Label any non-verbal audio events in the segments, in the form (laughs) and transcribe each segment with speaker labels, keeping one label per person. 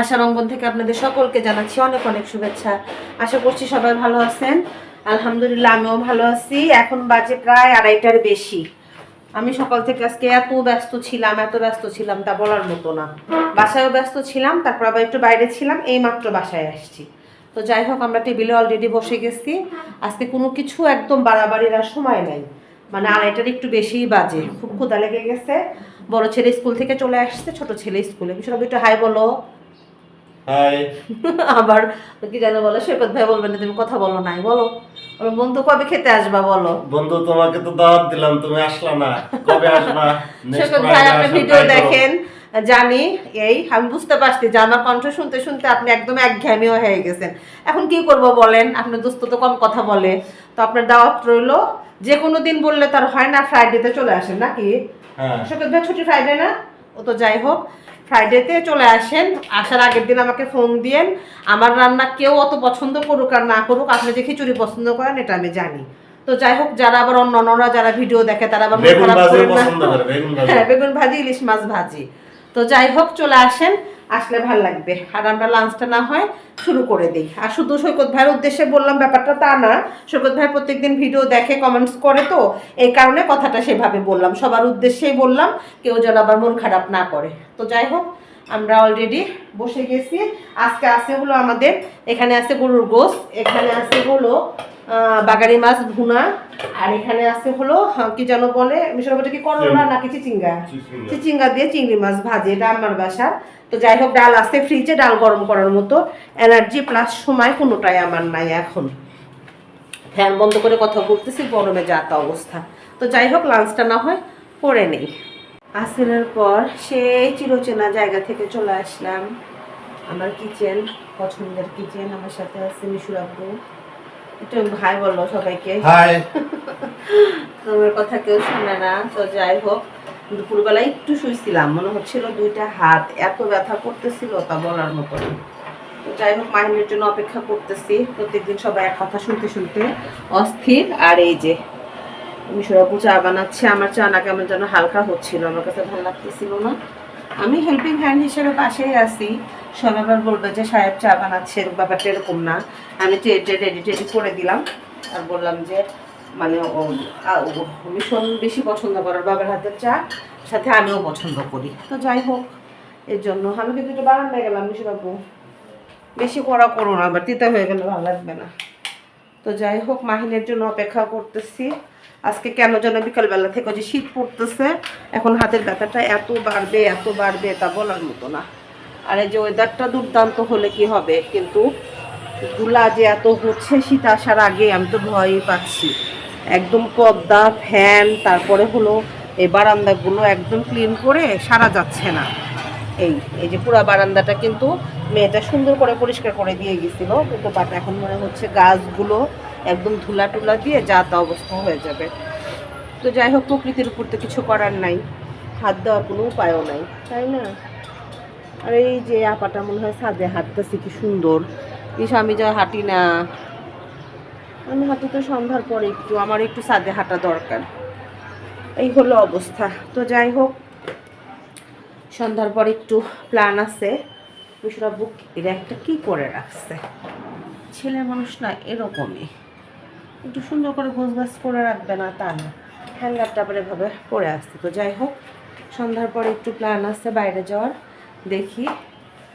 Speaker 1: আশার অঙ্গন থেকে আপনাদের সকলকে জানাচ্ছি অনেক অনেক শুভেচ্ছা। আশা করছি সবাই ভালো আছেন। আলহামদুলিল্লাহ, আমিও ভালো আছি। এখন বাজে প্রায় আড়াইটার বেশি। আমি সকাল থেকে আজকে এত ব্যস্ত ছিলাম, এত ব্যস্ত ছিলাম তা বলার মতো না। বাসায়ও ব্যস্ত ছিলাম, তারপর আবার একটু বাইরে ছিলাম এই মাত্র বাসায় আসছি। তো যাই হোক, আমরা টেবিলে অলরেডি বসে গেছি। আজকে কোনো কিছু একদম বাড়াবাড়ির আর সময় নাই। মানে আড়াইটার একটু বেশিই বাজে। খুব ক্ষুদা লেগে গেছে। বড় ছেলে স্কুল থেকে চলে আসছে, ছোট ছেলে স্কুলে। বিশাল একটু হাই বলো।
Speaker 2: হাই (laughs)
Speaker 1: আবার কি জানো বলো সৈকত ভাই বলবেন না তুমি কথা বলো নাই বলো। বন্ধু কবে খেতে আসবা বলো।
Speaker 2: বন্ধু তোমাকে তো দাওয়াত দিলাম তুমি আসলা না। কবে আসবা? (laughs)
Speaker 1: সৈকত ভাই আপনি ভিডিও দেখেন জানি এই আমি বুঝতে পারছি যে আমার কণ্ঠ শুনতে শুনতে আপনি একদম একঘেয়েমিও হয়ে গেছেন। এখন কি করব বলেন আপনার দোস্ত তো কম কথা বলে। তো আপনার দাওয়াত রইল যে কোনো দিন বললে তার হয় না ফ্রাইডেতে চলে আসেন নাকি?
Speaker 2: হ্যাঁ।
Speaker 1: সৈকত ভাই ছুটি ফ্রাইডে না? ও তো যাই হোক। ফ্রাইডেতে চলে আসেন। আসার আগের দিন আমাকে ফোন দিয়েন। আমার রান্না কেউ অত পছন্দ করুক আর না করুক আপনি যে খিচুড়ি পছন্দ করেন এটা আমি জানি। তো যাই হোক যারা আবার অন্য অন্যরা যারা ভিডিও দেখে তারা আবার হ্যাঁ বেগুন ভাজি ইলিশ মাছ ভাজি। তো যাই হোক চলে আসেন। আসলে ভালো লাগবে। আর আমরা লাঞ্চটা না হয় শুরু করে দিই। আর শুধু সৈকত ভাইয়ের উদ্দেশ্যে বললাম, ব্যাপারটা তা না। সৈকত ভাই প্রত্যেকদিন ভিডিও দেখে কমেন্টস করে তো। এই কারণে কথাটা সেভাবে বললাম। সবার উদ্দেশ্যেই বললাম, কেউ যেন আবার মন খারাপ না করে। তো যাই হোক আমরা অলরেডি বসে গেছি। আজকে আছে হলো আমাদের এখানে আছে গরুর গোস এখানে আছে হলো বাগারি মাছ ভুনা আর এখানে আছে হলো আহ, কি যেন বলে কি করলা নাকি চিচিঙ্গা?
Speaker 2: চিচিঙ্গা।
Speaker 1: দিয়ে চিংড়ি মাছ ভাজি এটা আমার বাসা তো যাই হোক ডাল আছে ফ্রিজে ডাল গরম করার মতো। এনার্জি প্লাস সময় কোনোটাই আমার নাই এখন। ফ্যান বন্ধ করে কথা বলতেছি গরমে যা তা অবস্থা। তো যাই হোক লাঞ্চটা না হয় করে নেই। আসলের পর সেই চিরচেনা জায়গা থেকে চলে আসলাম। আমার কিচেন পছন্দের কিচেন আমার সাথে আছে মিশুর আব্বু। একটু ভাই বলল সবাইকে। (laughs) তোমার কথা কেউ শুনে না তো যাই হোক দুপুরবেলা একটু শুয়েছিলাম মনে হচ্ছিল দুইটা হাত এত ব্যথা করতেছিল তা বলার মতো তো যাই হোক মাহিনের জন্য অপেক্ষা করতেছি। প্রত্যেকদিন সবাই এক কথা শুনতে শুনতে অস্থির। আর এই যে মিশরাপু চা বানাচ্ছি, আমার চা না কেমন যেন হালকা হচ্ছিল। আমার কাছে ভালো লাগতেছিল না। আমি হেল্পিং হ্যান্ড হিসেবে পাশেই আছি। সবাই আবার বলবে যে, সাহেব চা বানাচ্ছে ব্যাপারটা এরকম না। আমি টেডে রেডি টেডি করে দিলাম। আর বললাম যে মানে ভীষণ বেশি পছন্দ করার বাবার হাতের চা, সাথে আমিও পছন্দ করি। তো যাই হোক, এর জন্য আমি কিন্তু একটু বারান্দায় গেলাম মিশরাপু বেশি করা করো না, আবার তিতা হয়ে গেলে ভালো লাগবে না। তো যাই হোক, মাহিনের জন্য অপেক্ষা করতেছি। আজকে কেন যেন বিকালবেলা থেকে যে শীত পড়তেছে, এখন হাতের ব্যথাটা এত বাড়বে এত বাড়বে তা বলার মতো না। আর এই যে ওয়েদারটা দুর্দান্ত হলে কি হবে? কিন্তু ধুলা যে এত হচ্ছে, শীত আসার আগে আমি তো ভয়ই পাচ্ছি। একদম পর্দা, ফ্যান, তারপরে হলো এই বারান্দাগুলো একদম ক্লিন করে সারা যাচ্ছে না। এই এই যে পুরো বারান্দাটা কিন্তু মেয়েটা সুন্দর করে পরিষ্কার করে দিয়ে গেছিল, কিন্তু বাট এখন মনে হচ্ছে গাছগুলো একদম ধুলা টুলা দিয়ে যা তা অবস্থা হয়ে যাবে। তো যাই হোক, প্রকৃতির উপর তো কিছু করার নাই। হাত দেওয়ার কোনো উপায়ও নাই, তাই না? আর এই যে আপাটা মনে হয় ছাদে হাঁটতেছে, কি সুন্দর। ইস আমি যা হাঁটি না। আমি হাঁটি তো সন্ধ্যার পরে একটু, আমার একটু ছাদে হাঁটা দরকার। এই হলো অবস্থা। তো যাই হোক, সন্ধ্যার পর একটু প্ল্যান আছে। মিশরা বুক এরা একটা কি করে রাখছে? ছেলে মানুষ না, এরকমই। একটু সুন্দর করে গোছ গাছ করে রাখবে না তা না। হ্যাঙ্গারটা আবার এভাবে পরে আসছে। তো যাই হোক, সন্ধ্যার পর একটু প্ল্যান আছে বাইরে যাওয়ার। দেখি।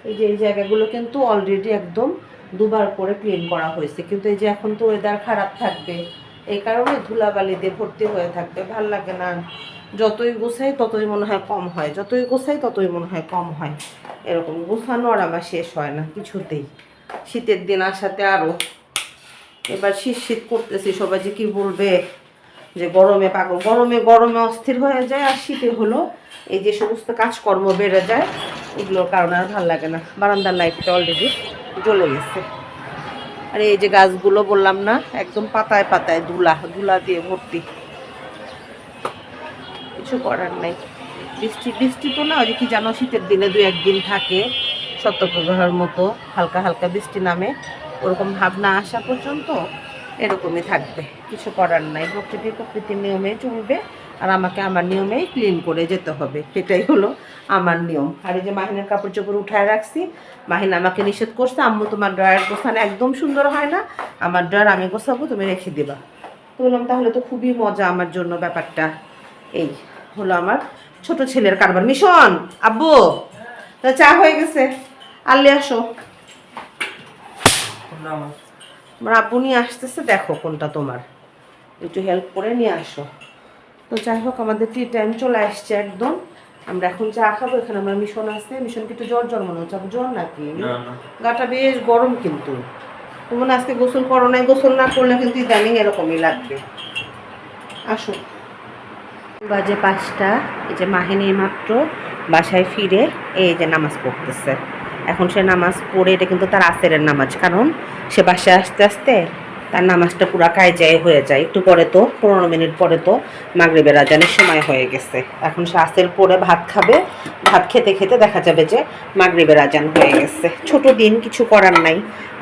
Speaker 1: এই যে এই জায়গাগুলো কিন্তু অলরেডি একদম দুবার করে ক্লিন করা হয়েছে। কিন্তু এই যে এখন তো ওয়েদার খারাপ থাকবে। এই কারণে ধুলাবালি দিয়ে ভর্তি হয়ে থাকবে। ভালো লাগে না। যতই গোছাই ততই মনে হয় কম হয়। যতই গোছাই ততই মনে হয় কম হয়। এরকম গোছানো আর আমার শেষ হয় না কিছুতেই। শীতের দিন আসাতে আরও এবার শীত শীত করতেছি, সবাই যে কি বলবে? যে গরমে পাগল। গরমে গরমে অস্থির হয়ে যায় আর শীতে হলো এই যে সমস্ত কাজকর্ম বেড়ে যায়, এগুলোর কারণে আর ভালো লাগে না। বারান্দার লাইটটা অলরেডি জ্বলে গেছে। আর এই যে গাছগুলো বললাম না, একদম পাতায় পাতায় ধুলা ধুলা দিয়ে ভর্তি। কিছু করার নাই। বৃষ্টি বৃষ্টি তো না, ওই যে কি জানো, শীতের দিনে দু একদিন থাকে সত্যপ্রবাহের মতো, হালকা হালকা বৃষ্টি নামে। ওরকম ভাবনা আসা পর্যন্ত এরকমই থাকবে। কিছু করার নাই। প্রকৃতি প্রকৃতির নিয়মে চলবে আর আমাকে আমার নিয়মেই ক্লিন করে যেতে হবে। এটাই হলো আমার নিয়ম। আর এই যে মাহিনের কাপড় চোপড় উঠায় রাখছি, মাহিন আমাকে নিষেধ করছে, আম্মু তোমার ড্রয়ার গোছানো একদম সুন্দর হয় না, আমার ড্রয়ার আমি গোছাবো, তুমি রেখে দিবা। তো বললাম, তাহলে তো খুবই মজা আমার জন্য ব্যাপারটা। এই হলো আমার ছোট ছেলের কারবার। মিশন, আব্বু, তা চা হয়ে গেছে। আল্লে আসো। আমার। আব্বু নিয়ে আসতেছে দেখো কোনটা তোমার। একটু হেল্প করে নিয়ে আসো। তো যাই হোক আমাদের টি টাইম চলে আসছে একদম। আমরা এখন চা খাব এখানে আমরা মিশন আছে। মিশন কিন্তু জ্বর জ্বর মনে হচ্ছে জ্বর নাকি? গাটা বেশ গরম কিন্তু। তুমি আজকে গোসল করো নাই গোসল না করলে কিন্তু ইদানিং এরকমই লাগবে। আসো। বাজে পাঁচটা এই যে মাহিনী মাত্র বাসায় ফিরে এই যে নামাজ পড়তেছে। এখন সে নামাজ পড়ে, এটা কিন্তু তার আসেরের নামাজ। কারণ সে বাসায় আসতে আসতে তার নামাজটা পুরা কায়জায় হয়ে যায়। একটু পরে তো, পনেরো মিনিট পরে তো মাগরিবের আজানের সময় হয়ে গেছে। এখন সে আসের পরে ভাত খাবে। ভাত খেতে খেতে দেখা যাবে যে মাগরিবের আজান হয়ে গেছে। ছোট দিন, কিছু করার নাই।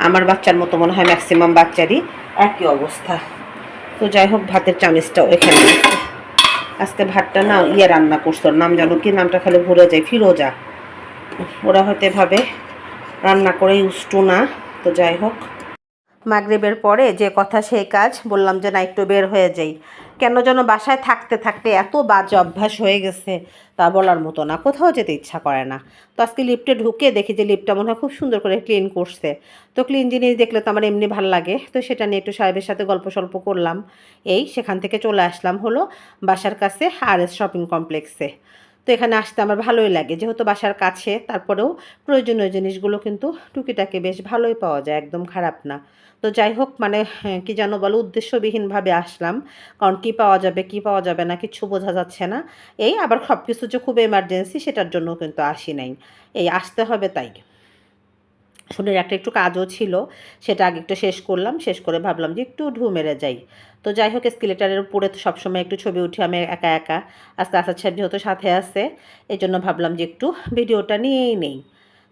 Speaker 1: আমার বাচ্চার মতো মনে হয় ম্যাক্সিমাম বাচ্চারই একই অবস্থা। তো যাই হোক, ভাতের চামিচটাও এখানে আজকে ভাতটা না ইয়ে রান্না করছ। নাম জানো কি? নামটা খালি ভুলে যায় ফিরোজা। ওরা হয়তো এভাবে রান্না করে উষ্টু না, তো যাই হোক। মাগরিবের পরে যে কথা সেই কাজ, বললাম যে না, একটু বের হয়ে যাই। কেন যেন বাসায় থাকতে থাকতে এত বাজে অভ্যাস হয়ে গেছে, তা বলার মতো না, কোথাও যেতে ইচ্ছা করে না। তো আজকে লিফটে ঢুকে দেখি যে লিফটটা মনে হয় খুব সুন্দর করে ক্লিন করছে। তো ক্লিন জিনিস দেখলে তো আমার এমনি ভালো লাগে, তো সেটা নিয়ে একটু সাহেবের সাথে গল্প সল্প করলাম। এই সেখান থেকে চলে আসলাম হলো বাসার কাছে আর এস শপিং কমপ্লেক্সে তো এখানে আসতে আমার ভালোই লাগে। যেহেতু বাসার কাছে তারপরেও প্রয়োজনীয় জিনিসগুলো কিন্তু টুকিটাকি বেশ ভালোই পাওয়া যায় একদম খারাপ না। তো যাই হোক মানে হ্যাঁ, কি যেন বলো উদ্দেশ্যবিহীনভাবে আসলাম। কারণ কি পাওয়া যাবে কি পাওয়া যাবে না কিছু বোঝা যাচ্ছে না। এই আবার সব কিছু যে খুব এমার্জেন্সি সেটার জন্য কিন্তু আসি নাই। এই আসতে হবে তাই। শুনের একটা একটু কাজও ছিল সেটা আগে একটু শেষ করলাম শেষ করে ভাবলাম যে একটু ঢু মেরে যাই। তো যাই হোক স্কেলেটারের উপরে তো সবসময় একটু ছবি উঠি, আমি একা একা। আস্তে আস্তে ছবি যেহেতু সাথে আছে এই জন্য ভাবলাম যে একটু ভিডিওটা নিয়েই নেই।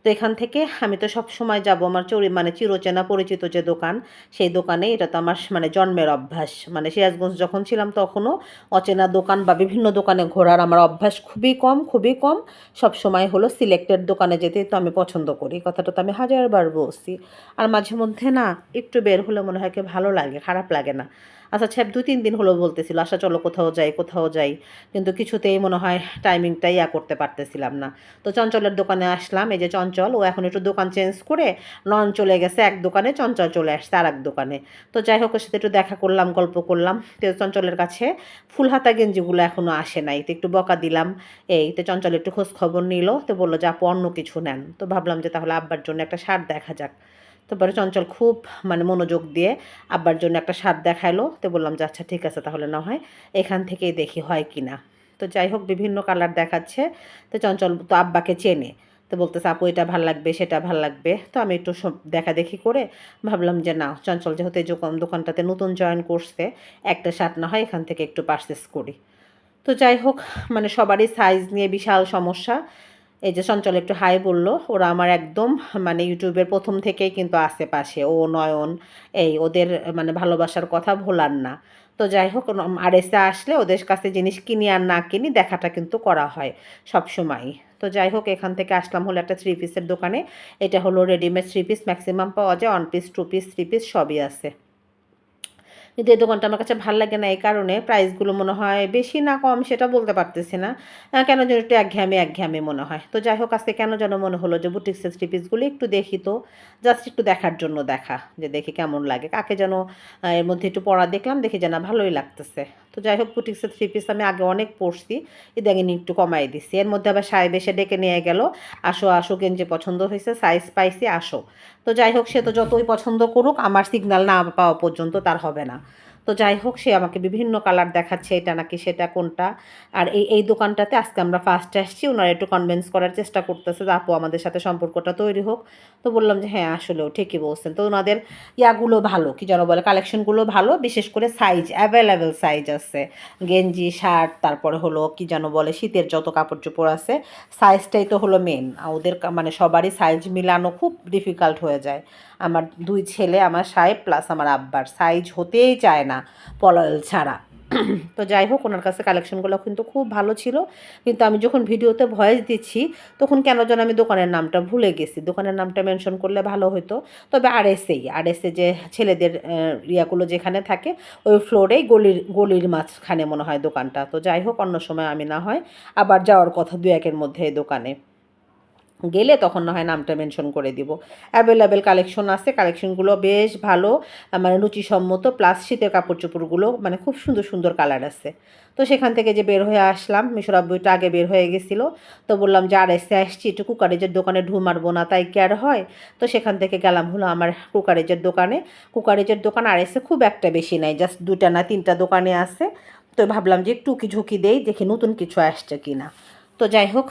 Speaker 1: তো এখান থেকে আমি তো সব সময় যাব আমার চরি মানে চিরচেনা পরিচিত যে দোকান, সেই দোকানে, এটা তো আমার মানে জন্মের অভ্যাস। মানে সিরাজগঞ্জ যখন ছিলাম তখনও অচেনা দোকান বা বিভিন্ন দোকানে ঘোরার আমার অভ্যাস খুবই কম খুবই কম। সব সময় হলো সিলেক্টেড দোকানে যেতে তো আমি পছন্দ করি, কথাটা তো আমি হাজারবার বলছি। আর মাঝে মধ্যে না, একটু বের হলে মনে হয় কি ভালো লাগে, খারাপ লাগে না। আচ্ছা ছ্যাপ দুই, তিন দিন হলো বলতেছিল আচ্ছা চলো কোথাও যাই কোথাও যাই। কিন্তু কিছুতেই মনে হয় টাইমিংটাই ইয়া করতে পারতেছিলাম না। তো চঞ্চলের দোকানে আসলাম, এই যে চঞ্চল, ও এখন একটু দোকান চেঞ্জ করে নন চলে গেছে এক দোকানে, চঞ্চল চলে আসছে আর এক দোকানে। তো যাই হোক, ওর সাথে একটু দেখা করলাম, গল্প করলাম। তো চঞ্চলের কাছে ফুল হাতা গেঞ্জিগুলো এখনও আসে নাই, তো একটু বকা দিলাম। এই তো চঞ্চল একটু খোঁজ খবর নিল, তো বলল যে, আপু, অন্য কিছু নেন। তো ভাবলাম যে, তাহলে আব্বার জন্য একটা শার্ট দেখা যাক। তারপরে চঞ্চল খুব মানে মনোযোগ দিয়ে আব্বার জন্য একটা শার্ট দেখাইলো। তো বললাম যে আচ্ছা ঠিক আছে, তাহলে না হয়, এখান থেকেই দেখি হয় কি না। তো যাই হোক, বিভিন্ন কালার দেখাচ্ছে। তো চঞ্চল তো আব্বাকে চেনে। তো বলতেছে, আপু, এটা ভালো লাগবে, সেটা ভালো লাগবে। তো আমি একটু দেখা দেখি করে ভাবলাম যে না চঞ্চল যেহেতু এই দোকান, দোকানটাতে নতুন জয়েন করছে, একটা শার্ট না হয় এখান থেকে একটু পারচেস করি। তো যাই হোক মানে সবারই সাইজ নিয়ে বিশাল সমস্যা। এই যে চঞ্চল একটু হাই বলল, ওরা আমার একদম মানে ইউটিউবের প্রথম থেকেই কিন্তু আশেপাশে, ও নয়ন, এই ওদের মানে ভালোবাসার কথা ভোলার না। তো যাই হোক আর এসে আসলে ওদের কাছে জিনিস কিনি আর না কিনি দেখাটা কিন্তু করা হয় সব সময় তো যাই হোক, এখান থেকে আসলাম হলো একটা থ্রি পিসের দোকানে। এটা হলো রেডিমেড থ্রি পিস ম্যাক্সিমাম পাওয়া যায় one piece two piece three piece সবই আছে। কিন্তু এই দোকানটা আমার কাছে ভালো লাগে না এই কারণে প্রাইসগুলো মনে হয় বেশি না কম সেটা বলতে পারতেছি না। কেন যেন একটু একঘেয়ামি একঘেয়ামি মনে হয়। তো যাই হোক, আজকে কেন যেন মনে হলো যে বুটিক্সের থ্রি পিসগুলো একটু দেখি তো জাস্ট একটু দেখার জন্য দেখা, যে দেখি কেমন লাগে, কাকে যেন এর মধ্যে একটু পড়া দেখলাম, দেখি যে না ভালোই লাগতেছে। তো যাই হোক বুটিক্সের থ্রি পিস আমি আগে অনেক পড়ছি, ইদানিং একটু কমাই দিছি। এর মধ্যে আবার সাহেব এসে ডেকে নিয়ে গেল, আসো আসো, গেঞ্জি পছন্দ হয়েছে সাইজ পাইছি, আসো। তো যাই হোক, সে তো যতই পছন্দ করুক, আমার সিগন্যাল না পাওয়া পর্যন্ত তার হবে না। তো যাই হোক, সে আমাকে বিভিন্ন কালার দেখাচ্ছে, এটা নাকি সেটা কোনটা। আর এই এই দোকানটাতে আজকে আমরা ফার্স্টে আসছি, ওনারা একটু কনভিন্স করার চেষ্টা করতেছে আপু আমাদের সাথে সম্পর্কটা তৈরি হোক। তো বললাম যে হ্যাঁ আসলেও ঠিকই বলছেন। তো ওনাদের ইয়াগুলো ভালো, কি যেন বলে কালেকশনগুলো ভালো, বিশেষ করে সাইজ অ্যাভেলেবেল সাইজ আছে। গেঞ্জি শার্ট তারপরে হলো কি যেন বলে, শীতের যত কাপড় চোপড় আছে সাইজটাই তো হলো মেন ওদের মানে সবারই সাইজ মিলানো খুব ডিফিকাল্ট হয়ে যায়। আমার দুই ছেলে, আমার সাহেব প্লাস আমার আব্বার। সাইজ হতেই চায় না পলয়েল ছাড়া। তো যাই হোক, ওনার কাছে কালেকশনগুলো কিন্তু খুব ভালো ছিল। কিন্তু আমি যখন ভিডিওতে ভয়েস দিচ্ছি, তখন কেন যেন আমি দোকানের নামটা ভুলে গেছি। দোকানের নামটা মেনশন করলে ভালো হতো তবে আর এসেই আর এসে যে ছেলেদের ইয়াগুলো যেখানে থাকে, ওই ফ্লোরেই গলির গলির মাঝখানে মনে হয় দোকানটা। তো যাই হোক, অন্য সময় আমি না হয় আবার যাওয়ার কথা দু একের মধ্যে দোকানে। গেলে তখন না হয় নামটা মেনশন করে দিব। অ্যাভেলেবেল কালেকশন আছে কালেকশনগুলো বেশ ভালো মানে রুচিসম্মত প্লাস শীতের কাপড় চোপড়গুলো মানে খুব সুন্দর সুন্দর কালার আছে। তো সেখান থেকে যে বের হয়ে আসলাম, মিশর আব্বুটা আগে বের হয়ে গেছিল, তো বললাম যে, আর এসে আসছি, একটু কুকারেজের দোকানে ঢু মারবো না, তাই কি আর হয়? তো সেখান থেকে গেলাম হলো আমার কুকারেজের দোকানে। কুকারেজের দোকান আর এসে খুব একটা বেশি নাই জাস্ট দুটা না তিনটা দোকানে আছে। তো ভাবলাম যে একটু ঝুঁকি দেই, দেখি নতুন কিছু আসছে কি না তো যাই হোক,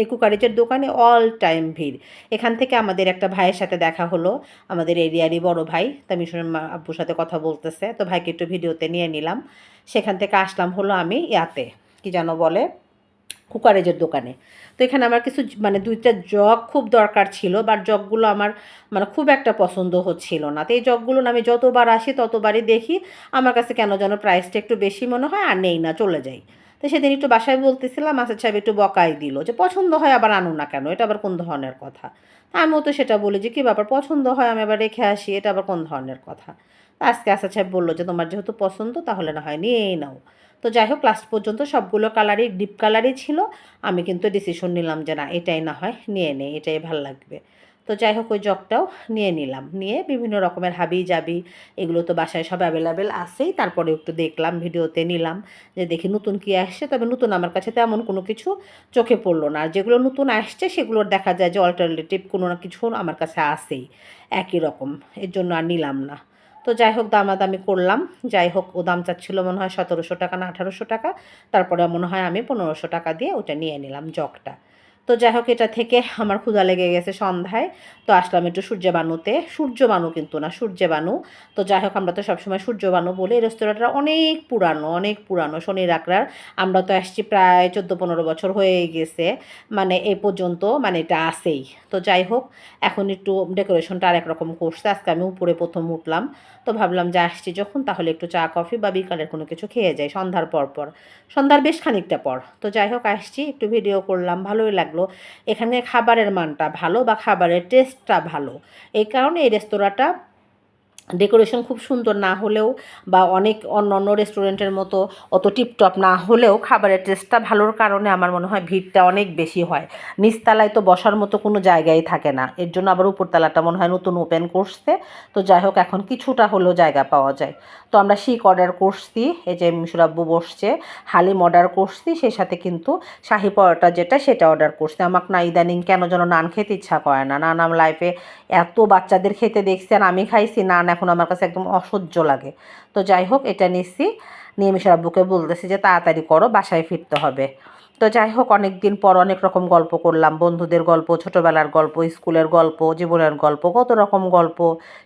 Speaker 1: এই কুকারেজের দোকানে অল টাইম ভিড়। এখান থেকে আমাদের একটা ভাইয়ের সাথে দেখা হলো, আমাদের এরিয়ারই বড় ভাই, তা মিশনের আব্বুর সাথে কথা বলতেছে। তো ভাইকে একটু ভিডিওতে নিয়ে নিলাম। সেখান থেকে আসলাম হলো আমি ইয়াতে, কি যেন বলে, কুকারেজের দোকানে। তো এখানে আমার কিছু মানে দুইটা জগ খুব দরকার ছিল বাট জগগুলো আমার মানে খুব একটা পছন্দ হচ্ছিল না। তো এই জগগুলো আমি যতবার আসি ততবারই দেখি, আমার কাছে কেন যেন প্রাইসটা একটু বেশি মনে হয় আর নেই না, চলে যাই। তো সেদিন একটু বাসায় বলতেছিলাম, মাসের সাহেব একটু বকাই দিল যে, পছন্দ হয় আবার আনো না কেন? এটা আবার কোন ধরনের কথা? আমিও তো সেটা বলি যে, কী ব্যাপার? পছন্দ হয়, আমি আবার রেখে আসি, এটা আবার কোন ধরনের কথা? আজকে আসাদ সাহেব বলল যে, তোমার যেহেতু পছন্দ, তাহলে না হয় নিয়েই নাও। তো যাই হোক লাস্ট পর্যন্ত সবগুলো কালারই ডিপ কালারই ছিল। আমি কিন্তু ডিসিশন নিলাম যে, না, এটাই না হয়, নিয়ে নেই, এটাই ভালো লাগবে। তো যাই হোক, ওই জগটাও নিয়ে নিলাম। নিয়ে বিভিন্ন রকমের হাবি জাবি এগুলো তো বাসায় সব অ্যাভেলেবেল আছেই। তারপরে একটু দেখলাম, ভিডিওতে নিলাম যে দেখি নতুন কি আসছে। তবে নতুন আমার কাছে তেমন কোনো কিছু চোখে পড়ল না। আর যেগুলো নতুন আসছে, সেগুলোর দেখা যায় যে অল্টারনেটিভ কোনো না কিছু আমার কাছে আসেই একই রকম। এর জন্য আর নিলাম না। তো যাই হোক, দামাদামি করলাম। যাই হোক, ও দাম চাচ্ছিলো মনে হয় সতেরোশো টাকা না আঠারোশো টাকা। তারপরে মনে হয় আমি পনেরোশো টাকা দিয়ে ওটা নিয়ে নিলাম জগটা। তো যাই হোক, এটা থেকে আমার ক্ষুধা লেগে গেছে সন্ধ্যায়। তো আসলাম একটু সূর্যবানুতে সূর্যবানু কিন্তু না সূর্যবানু তো যাই হোক, আমরা তো সবসময় সূর্যবানু বলি। এই রেস্তোরাঁটা অনেক পুরানো অনেক পুরানো। শনির আকড়ার আমরা তো আসছি প্রায় চোদ্দ পনেরো বছর হয়ে গেছে। মানে এ পর্যন্ত মানে এটা আসেই তো যাই হোক, এখন একটু ডেকোরেশনটা আরেক রকম করছে। আজকে আমি উপরে প্রথম উঠলাম। তো ভাবলাম যে আসছি যখন, তাহলে একটু চা, কফি বা বিকালের কোনো কিছু খেয়ে যাই সন্ধ্যার পর পর। সন্ধ্যার বেশ খানিকটা পর। তো যাই হোক, আসছি, একটু ভিডিও করলাম। ভালোই লাগল। এখানে খাবারের মানটা ভালো বা খাবারের টেস্টটা ভালো। এই কারণে এই রেস্তোরাঁটা ডেকোরেশন খুব সুন্দর না হলেও বা অনেক অন্য অন্য রেস্টুরেন্টের মতো অত টিপটপ না হলেও খাবারের টেস্টটা ভালোর কারণে আমার মনে হয় ভিড়টা অনেক বেশি হয়। নিচতলায় তো বসার মতো কোনো জায়গাই থাকে না। এর জন্য আবার উপরতলাটা মনে হয় নতুন ওপেন করছে। তো যাই হোক, এখন কিছুটা হলেও জায়গা পাওয়া যায়। তো আমরা শিক অর্ডার করছি, এই যে মিশুরাব্বু বসছে, হালিম অর্ডার করছি, সেই সাথে কিন্তু শাহি পরোটা যেটা সেটা অর্ডার করছি। আমাকে না ইদানিং কেন যেন নান খেতে ইচ্ছা করে না। নান আমার লাইফে এত বাচ্চাদের খেতে দেখছি আর আমি খাইছি নান এখন আমার কাছে একদম অসহ্য লাগে। তো যাই হোক, এটা নিচ্ছি নিয়ে মিশার আব্বুকে বলতেছি যে তাড়াতাড়ি করো, বাসায় ফিরতে হবে। তো যাই হোক অনেক দিন পর অনেক রকম গল্প করলাম। বন্ধুদের গল্প, ছোটোবেলার গল্প, স্কুলের গল্প, জীবনের গল্প, কত রকম গল্প।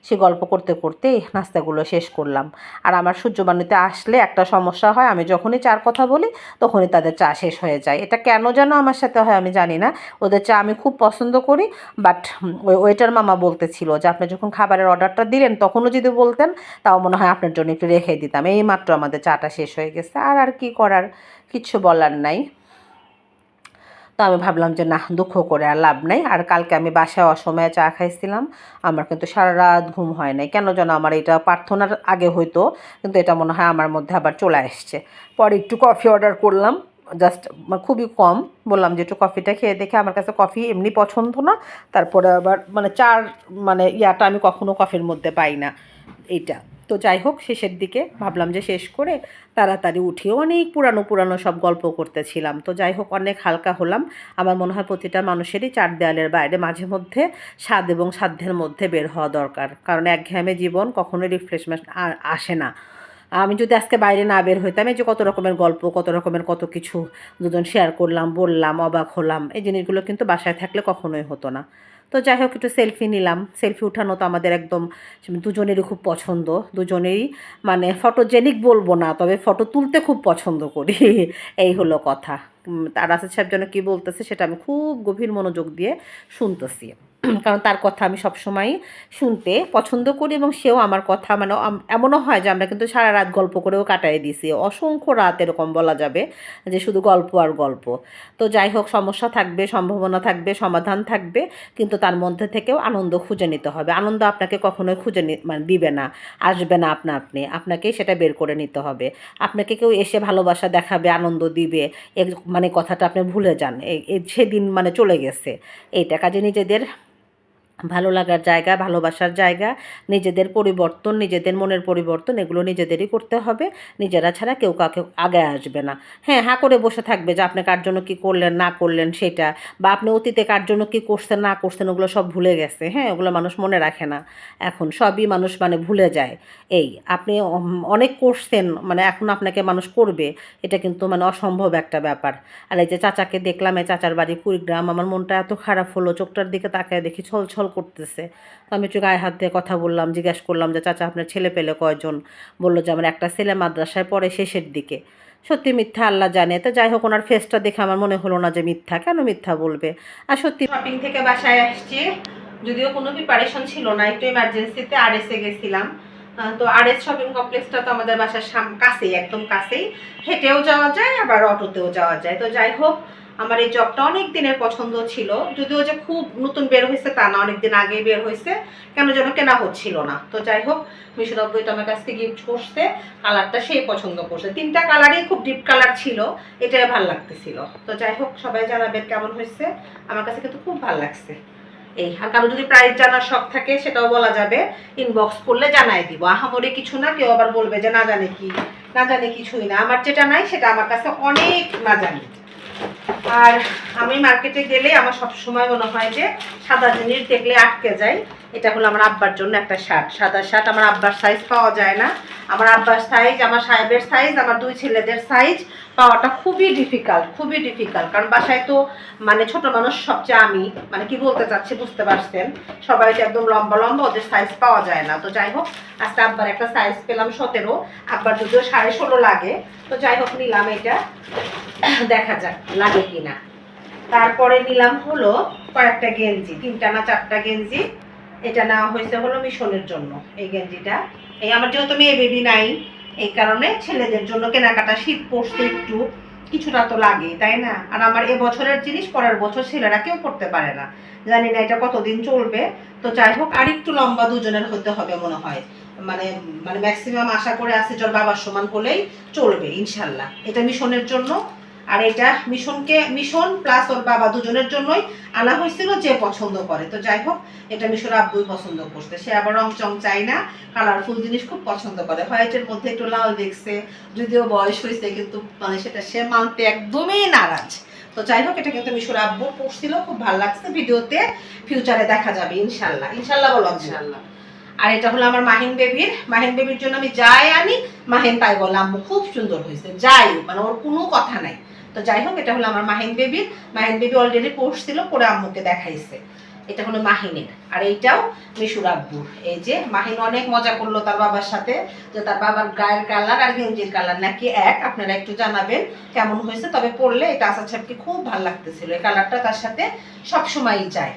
Speaker 1: সে গল্প করতে করতে নাস্তাগুলো শেষ করলাম। আর আমার সূর্যবাণীতে আসলে একটা সমস্যা হয়, আমি যখনই চার কথা বলি, তখনই তাদের চা শেষ হয়ে যায়। এটা কেন যেন আমার সাথে হয় আমি জানি না। ওদের চা আমি খুব পছন্দ করি বাট ওই ওয়েটার মামা বলতেছিল যে, আপনি যখন খাবারের অর্ডারটা দিলেন, তখনও যদি বলতেন, তাও মনে হয় আপনার জন্য একটু রেখে দিতাম। এই মাত্র আমাদের চাটা শেষ হয়ে গেছে। আর আর কি করার কিচ্ছু বলার নাই। আমি ভাবলাম যে না দুঃখ করে আর লাভ নাই। আর কালকে আমি বাসায় অসময়ে চা খাইছিলাম। আমার কিন্তু সারা রাত ঘুম হয় নাই। কেন যেন আমার এটা প্রার্থনার আগে হয়তো কিন্তু এটা মনে হয় আমার মধ্যে আবার চলে আসছে। পরে একটু কফি অর্ডার করলাম। জাস্ট খুবই কম। বললাম যে, একটু কফিটা খেয়ে দেখে। আমার কাছে কফি এমনি পছন্দ না। তারপরে আবার মানে চার মানে ইয়াটা আমি কখনো কফির মধ্যে পাই না। এইটা। তো যাই হোক, শেষের দিকে ভাবলাম যে শেষ করে তাড়াতাড়ি উঠি অনেক পুরানো পুরানো সব গল্প করতেছিলাম। তো যাই হোক, অনেক হালকা হলাম। আমার মনে হয় প্রতিটা মানুষেরই চার দেয়ালের বাইরে মাঝে মধ্যে স্বাদ এবং সাধ্যের মধ্যে বের হওয়া দরকার। কারণ একঘেয়েমে জীবন কখনোই রিফ্রেশমেন্ট আসে না। আমি যদি আজকে বাইরে না বের হইতাম, এই যে কত রকমের গল্প, কত রকমের কত কিছু দুজন শেয়ার করলাম, বললাম, অবাক হলাম, এই জিনিসগুলো কিন্তু বাসায় থাকলে কখনোই হতো না। তো যাই হোক, একটু সেলফি নিলাম। সেলফি উঠানো তো আমাদের একদম দুজনেরই খুব পছন্দ। দুজনেরই মানে ফটোজেনিক বলব না, তবে ফটো তুলতে খুব পছন্দ করি। (laughs) এই হলো কথা। তার রাসেল সাহেব যেন কী বলতেছে, সেটা আমি খুব গভীর মনোযোগ দিয়ে শুনতেছি। (clears throat) কারণ তার কথা আমি সবসময়ই শুনতে পছন্দ করি এবং সেও আমার কথা মানে এমনও হয় যে আমরা কিন্তু সারা রাত গল্প করেও কাটাই দিছি অসংখ্য রাত এরকম বলা যাবে যে শুধু গল্প আর গল্প। তো যাই হোক, সমস্যা থাকবে, সম্ভাবনা থাকবে, সমাধান থাকবে, কিন্তু তার মধ্যে থেকেও আনন্দ খুঁজে নিতে হবে। আনন্দ আপনাকে কখনোই খুঁজে মানে দিবে না, আসবে না আপনা আপনি। আপনাকেই সেটা বের করে নিতে হবে। আপনাকে কেউ এসে ভালোবাসা দেখাবে, আনন্দ দিবে মানে কথাটা আপনি ভুলে যান। এই সেদিন মানে চলে গেছে। এইটা কাজে নিজেদের ভালো লাগার জায়গা, ভালোবাসার জায়গা, নিজেদের পরিবর্তন, নিজেদের মনের পরিবর্তন, এগুলো নিজেদেরই করতে হবে। নিজেরা ছাড়া কেউ কাউকে আগে আসবে না। হ্যাঁ হ্যাঁ করে বসে থাকবে যে আপনি কার জন্য কী করলেন, না করলেন সেটা বা আপনি অতীতে কার জন্য কী করছেন, না করছেন, ওগুলো সব ভুলে গেছে। হ্যাঁ ওগুলো মানুষ মনে রাখে না। এখন সবই মানুষ মানে ভুলে যায়। এই আপনি অনেক করছেন মানে এখন আপনাকে মানুষ করবে, এটা কিন্তু মানে অসম্ভব একটা ব্যাপার। আর এই যে চাচাকে দেখলাম, এই চাচার বাড়ি কুড়িগ্রাম, আমার মনটা এত খারাপ হলো, চোখটার দিকে তাকায় দেখি ছল ছল করতেছে। আমি একটু গায়ে হাত দিয়ে কথা বললাম, জিজ্ঞেস করলাম যে, চাচা, আপনার ছেলে পেলে কয়জন? বলল যে, আমার একটা ছেলে মাদ্রাসায় পড়ে শেষের দিকে। সত্যি মিথ্যা আল্লাহ জানে। তো যাই হোক, ওনার ফেসটা দেখে আমার মনে হলো না যে মিথ্যা। কেন মিথ্যা বলবে? আর সত্যি শপিং থেকে বাসায় আসছি। যদিও কোনো প্রিপারেশন ছিল না, একটু এমার্জেন্সিতে আর এসে গেছিলাম। তো আর এস শপিং কমপ্লেক্সটা তো আমাদের বাসার কাছেই, একদম কাছেই। হেঁটেও যাওয়া যায়, আবার অটোতেও যাওয়া যায়। তো যাই হোক আমার এই জবটা অনেক দিনের পছন্দ ছিল। যদিও যে খুব নতুন বের হয়েছে তা না অনেক দিন আগে বের হয়েছে। কেন যেন কেনা হচ্ছিল না। তো যাই হোক মিশরব্বই তো আমার কাছ থেকে গিফট করছে কালারটা সেই পছন্দ করছে। তিনটা কালারই খুব ডিপ কালার ছিল, এটাই ভালো লাগতেছিল। তো যাই হোক, সবাই জানাবেন কেমন হয়েছে। আমার কাছে কিন্তু খুব ভালো লাগছে। এই, আর কারও যদি প্রাইস জানার শখ থাকে, সেটাও বলা যাবে। ইনবক্স করলে জানাই দিব। আহামরে কিছু না, কেউ আবার বলবে যে না জানে কি, না জানে কিছুই না। আমার যেটা নাই, সেটা আমার কাছে অনেক না জানি। আর আমি মার্কেটে গেলে আমার সব সময় মনে হয় যে সাদা জিনিস দেখলে আটকে যায়। এটা হলো আমার আব্বার জন্য একটা শার্ট। সাদা শার্ট আমার আব্বার সাইজ পাওয়া যায় না। আমার আব্বার সাইজ আমার সাহেবের সাইজ আমার দুই ছেলেদের সাইজ পাওয়াটা খুবই ডিফিকাল্ট খুবই ডিফিকাল্ট কারণ বাসায় তো মানে ছোট মানুষ সবচেয়ে আমি মানে কি বলতে চাচ্ছি বুঝতে পারছেন? সবাই একদম লম্বা লম্বা, ওদের সাইজ পাওয়া যায় না। তো যাই হোক, আজকে আব্বার একটা সাইজ পেলাম সতেরো, আব্বার যদিও সাড়ে ষোলো লাগে। তো যাই হোক, নিলাম এটা। দেখা যাক, লাগে কিনা। তারপরে নিলাম হলো কয়েকটা গেঞ্জি, তিনটা না চারটা গেঞ্জি। এটা নেওয়া হয়েছে হলো মিশনের জন্য, এই গেঞ্জিটা। এই আমার যেহেতু মেয়ে বেবি নাই, এই কারণে ছেলেদের জন্য কেনাকাটা শীত পড়ছে একটু, কিছুটা তো লাগে তাই না? আর আমার এ বছরের জিনিস পরের বছর ছেলেরা কেউ করতে পারে না। জানি না এটা কতদিন চলবে। তো যাই হোক, আর একটু লম্বা দুজনের হতে হবে মনে হয়। মানে মানে ম্যাক্সিমাম আশা করে আছে তোর বাবার সমান হলেই চলবে, ইনশাল্লাহ। এটা মিশনের জন্য। আর এটা মিশনকে মিশন প্লাস ওর বাবা দুজনের জন্যই আনা হয়েছিল যে পছন্দ করে। তো যাই হোক এটা মিশর আব্বুই পছন্দ করছে। সে আবার রং চং চায় না কালারফুল জিনিস খুব পছন্দ করে। হোয়াইটের মধ্যে একটু লাল দেখছে যদিও বয়স হয়েছে কিন্তু মানে সেটা সে মানতে একদমই নারাজ। তো যাই হোক এটা কিন্তু মিশর আব্বু পড়ছিল খুব ভালো লাগছে। ভিডিওতে ফিউচারে দেখা যাবে ইনশাল্লাহ। ইনশাল্লাহ বলো ইনশাল্লাহ। আর এটা হলো আমার মাহিন বেবির। মাহিন বেবির জন্য আমি যাই আনি মাহিন তাই বললাম খুব সুন্দর হয়েছে যাই। মানে ওর কোনো কথা নাই। তো যাই হোক এটা হলো আমার মাহিন বেবির মাহিন বেবি অলরেডি পড়ছিল পরে আম্মুকে দেখাইছে। এটা হলো মাহিনের। আর এইটাও মিশুর আব্বুর এই যে, মাহিন অনেক মজা করল তার বাবার সাথে, যে তার বাবার গায়ের কালার আর গেঞ্জির কালার নাকি এক। আপনারা একটু জানাবেন কেমন হয়েছে, তবে পড়লে এটা আসাদ সাহেবকে খুব ভালো লাগতেছিল। এই কালারটা তার সাথে সবসময়ই যায়।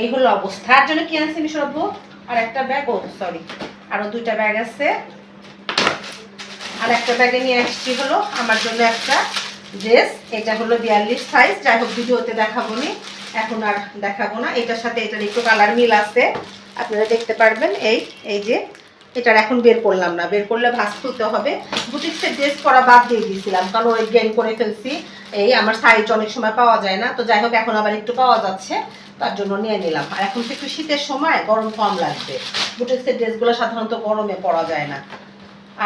Speaker 1: এই হলো অবস্থা। আর জন্য কি আনছে মিশুর আব্বু? আর একটা ব্যাগ ও সরি আরও দুইটা ব্যাগ আছে। আর একটা ব্যাগে নিয়ে আসছি হলো, আমার জন্য একটা ড্রেস এটা হলো বিয়াল্লিশ সাইজ যাই হোক ভিডিওতে দেখাবো নি এখন আর দেখাবো না। এটার সাথে এটার একটু কালার মিল আছে। আপনারা দেখতে পারবেন এই এই যে, এটার এখন বের করলাম না। বের করলে ভাস তুলতে হবে। বুটিক্সের ড্রেস পরা বাদ দিয়ে দিয়েছিলাম, কারণ ওই গেইন করে ফেলছি। এই আমার সাইজ অনেক সময় পাওয়া যায় না। তো যাই হোক, এখন আবার একটু পাওয়া যাচ্ছে। তার জন্য নিয়ে নিলাম। আর এখন তো একটু শীতের সময়, গরম কম লাগবে। বুটিক্সের ড্রেসগুলো সাধারণত গরমে পরা যায় না।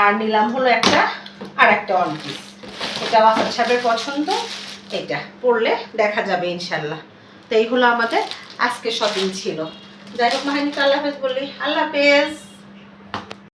Speaker 1: আর নিলাম হলো একটা আর একটা ওয়ান পিস এটা ওয়াসাদ সাহেবের পছন্দ, এটা পড়লে দেখা যাবে ইনশাল্লাহ তো এই হলো আমাদের আজকে শপিং ছিল। যাই হোক, মাহিনী, আল্লাহ হাফেজ বললি। আল্লাহ হাফেজ।